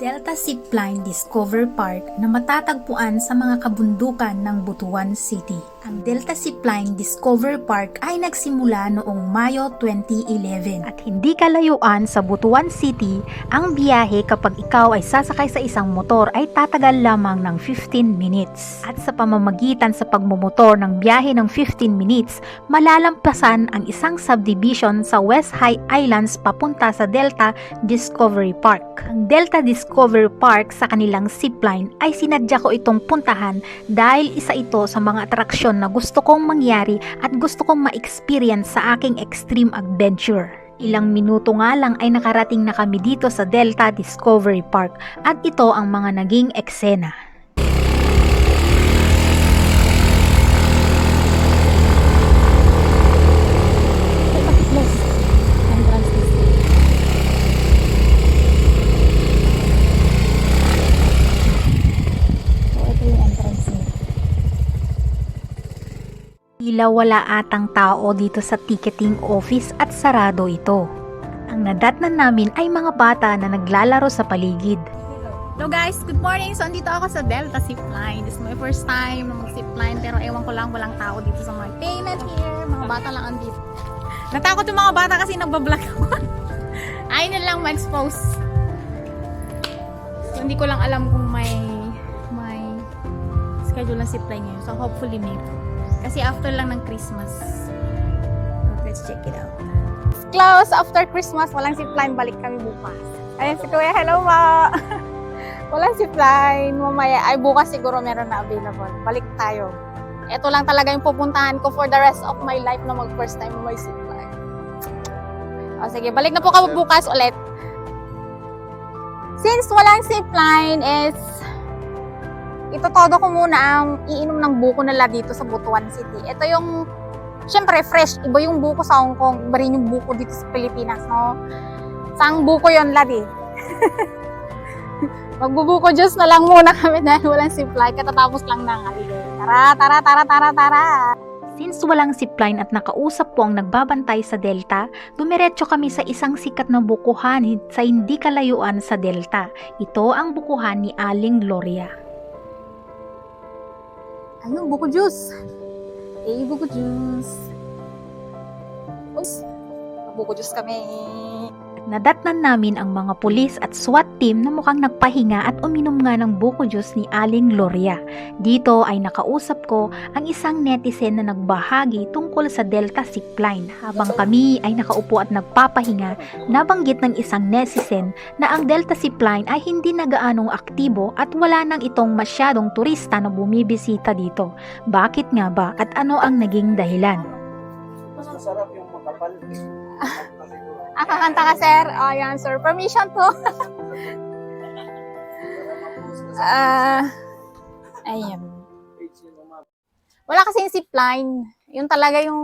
Delta Zipline Discover Park na matatagpuan sa mga kabundukan ng Butuan City. Ang Delta Zipline Discover Park ay nagsimula noong Mayo 2011 at hindi kalayuan sa Butuan City, ang biyahe kapag ikaw ay sasakay sa isang motor ay tatagal lamang ng 15 minutes. At sa pamamagitan sa pagmumotor ng biyahe ng 15 minutes, malalampasan ang isang subdivision sa West High Islands papunta sa Delta Discovery Park. Ang Delta Discovery Park sa kanilang zipline ay sinadya ko itong puntahan dahil isa ito sa mga atraksyon na gusto kong mangyari at gusto kong ma-experience sa aking extreme adventure. Ilang minuto nga lang ay nakarating na kami dito sa Delta Discovery Park at ito ang mga naging eksena. Tila wala atang tao dito sa ticketing office at sarado ito. Ang nadatnan namin ay mga bata na naglalaro sa paligid. Hello guys, good morning! So, andito ako sa Delta Zipline. This is my first time na mag-zipline pero ewan ko lang walang tao dito sa mga payment here. Mga bata lang andito. Natakot yung mga bata kasi nagbablog ako. Ayaw na lang ma-expose. So, hindi ko lang alam kung may may schedule ng zipline ngayon. So, hopefully maybe. Kasi after lang ng Christmas. Let's check it out. Close after Christmas, walang zipline. Balik kami bukas. Ayun si Kuya, hello ma! Walang zipline. Mamaya, ay bukas siguro meron na available. Balik tayo. Ito lang talaga yung pupuntahan ko for the rest of my life na mag first time may zipline. O sige, balik na po kami bukas ulit. Since walang zipline is ito todo ko muna ang iinom ng buko nila dito sa Butuan City. Ito yung syempre fresh. Iba yung buko sa Hong Kong, iba rin yung buko dito sa Pilipinas, no? Sang buko yon ladi. Magbubuko juice na lang muna kami dahil walang supply. Katatapos lang ng holiday. Tara, tara, tara, tara, tara. Since walang zipline at nakausap po ang nagbabantay sa Delta, dumiretso kami sa isang sikat na bukuhan sa hindi kalayuan sa Delta. Ito ang bukuhan ni Aling Gloria. Ayun, buko juice. Eh, buko juice. Ups. Buko juice kami. Nadatnan namin ang mga pulis at SWAT team na mukhang nagpahinga at uminom nga ng buko juice ni Aling Gloria. Dito ay nakausap ko ang isang netizen na nagbahagi tungkol sa Delta Zipline. Habang kami ay nakaupo at nagpapahinga, nabanggit ng isang netizen na ang Delta Zipline ay hindi na gaanong aktibo at wala nang itong masyadong turista na bumibisita dito. Bakit nga ba at ano ang naging dahilan? Masarap yung makapal. Ah, kakanta ka, sir. Oh, yan, sir. Permission po. Ah, ayun. Wala kasi yung zipline. Yun talaga yung,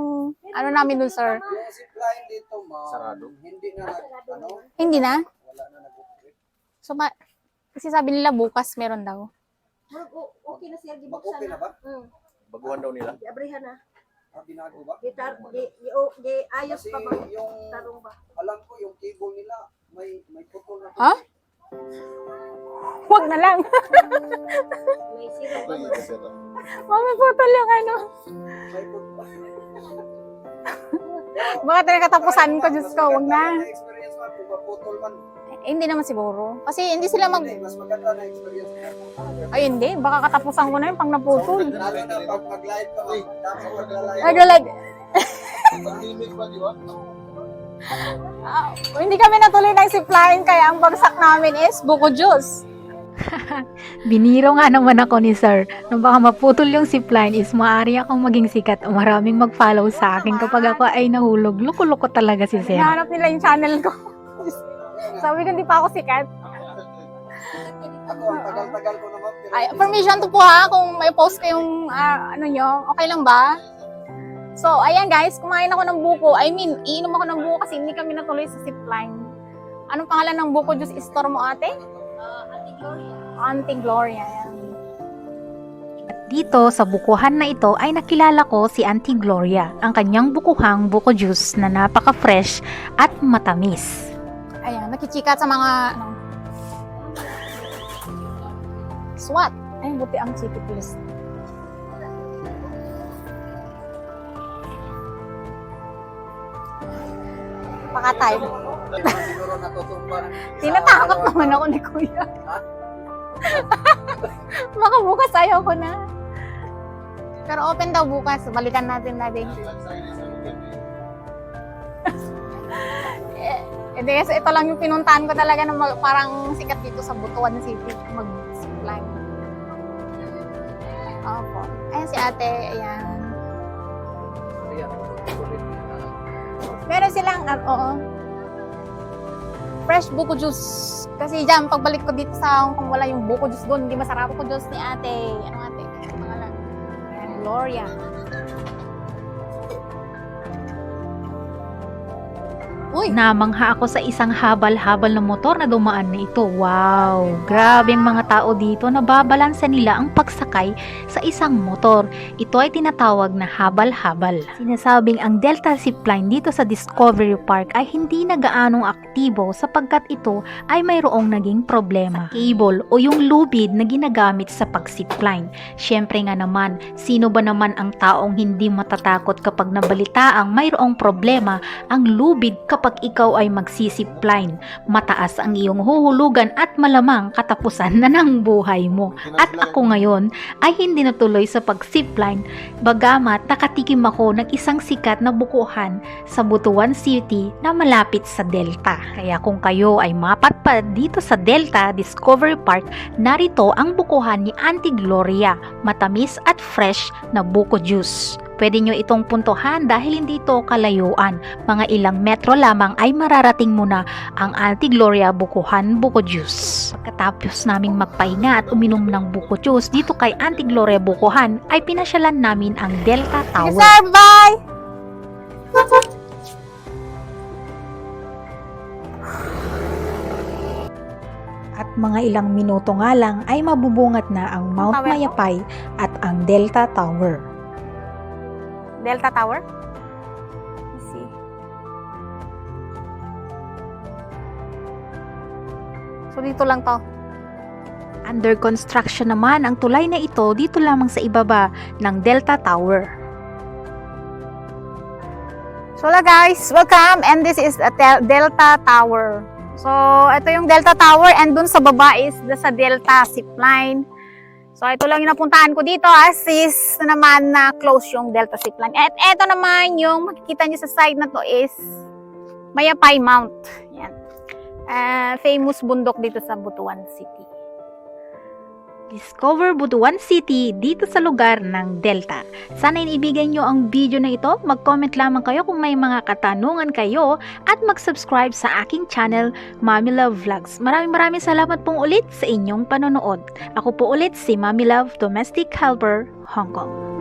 ano namin dun, sir. Yung zipline dito, ma'am, Sarado. hindi na, ano, Hindi na. wala na nag-operate. So, ma- kasi sabi nila bukas meron daw. okay na siya Mag-okay na ba? Hmm. Baguhan daw nila. Abrihan na. Ah, binago ba? Gitar, di, di, o, di, ayos Kasi pa ba? yung, Tarong ba? alam ko, yung cable nila, may, may putol na. Ha? Huwag na lang. May sira ba? Mami, putol yung ano. May putol. Baka talaga katapusan ko, Diyos ko. Huwag na. experience man, kung maputol man. Eh, hindi naman siguro. Kasi hindi sila mag... Hindi, mas maganda na experience. Ay, hindi. Baka katapusan ko na yun pang naputol. Lalo na pag mag-live ka, ma'am, dapat mag-live. Nag-live. Ah, hindi kami natuloy ng zipline kaya ang bagsak namin is buko juice. Biniro nga naman ako ni sir na baka maputol yung zipline is maaari akong maging sikat o maraming mag-follow sa akin kapag ako ay nahulog. Luko-luko talaga si sir. Hinahanap nila yung channel ko. Sabi ko, hindi pa ako sikat. Ako, ang tagal-tagal ko naman. pero- Ay, permission to po ha, kung may post kayong ah, ano nyo, okay lang ba? So, ayan guys, kumain ako ng buko. I mean, iinom ako ng buko kasi hindi kami natuloy sa zipline. Anong pangalan ng buko juice store mo ate? Auntie Gloria. Ayan. Dito sa bukuhan na ito ay nakilala ko si Auntie Gloria, ang kanyang bukuhang buko juice na napaka-fresh at matamis. Nakichika sa mga, ano, SWAT. Ay, buti ang city police. Natutumba. Tinatakot naman ako ni Kuya. Baka bukas ayaw ko na. Pero open daw bukas. Balikan natin natin. Hindi, kasi ito lang yung pinuntahan ko talaga na mag- parang sikat dito sa Butuan City. Mag-supply. Opo. Ayan si ate. Ayan. Meron silang, ah, oo. Fresh buko juice. Kasi dyan, pagbalik ko dito sa Hong Kong, wala yung buko juice doon. Hindi masarap buko juice ni ate. Ano ate? Ang Pangalan. Gloria. Uy! Namangha ako sa isang habal-habal na motor na dumaan na ito. Wow! Grabe ang mga tao dito na babalansa nila ang pagsakay sa isang motor. Ito ay tinatawag na habal-habal. Sinasabing ang Delta Zipline dito sa Discovery Park ay hindi na gaanong aktibo sapagkat ito ay mayroong naging problema. Sa cable o yung lubid na ginagamit sa pag-zipline. Siyempre nga naman, sino ba naman ang taong hindi matatakot kapag nabalitaang mayroong problema ang lubid kapag ikaw ay magsisipline. Mataas ang iyong huhulugan at malamang katapusan na ng buhay mo. At ako ngayon ay hindi natuloy sa pag-zipline bagamat nakatikim ako ng isang sikat na bukuhan sa Butuan City na malapit sa Delta. Kaya kung kayo ay mapatpad dito sa Delta Discovery Park, narito ang bukuhan ni Auntie Gloria, matamis at fresh na buko juice. Pwede nyo itong puntuhan dahil hindi ito kalayuan. Mga ilang metro lamang ay mararating mo na ang Auntie Gloria Bukuhan Buko Juice. Pagkatapos naming magpahinga at uminom ng buko juice dito kay Auntie Gloria Bukuhan ay pinasyalan namin ang Delta Tower. sir, bye! At mga ilang minuto nga lang ay mabubungat na ang Mount? Mayapay at ang Delta Tower. Delta Tower? Let's see. So, dito lang to. Under construction naman ang tulay na ito dito lamang sa ibaba ng Delta Tower. So, la guys, welcome and this is Tel- Delta Tower. So, ito yung Delta Tower and dun sa baba is the sa Delta Zipline. So, ito lang yung napuntahan ko dito as is naman na close yung Delta Zipline. At ito naman yung makikita nyo sa side na to is Mayapay Mount. Yan. Ah, famous bundok dito sa Butuan City. Discover Butuan City dito sa lugar ng Delta. Sana inibigay nyo ang video na ito. Mag-comment lamang kayo kung may mga katanungan kayo at mag-subscribe sa aking channel, Mami Love Vlogs. Maraming maraming salamat pong ulit sa inyong panonood. Ako po ulit si Mami Love Domestic Helper, Hong Kong.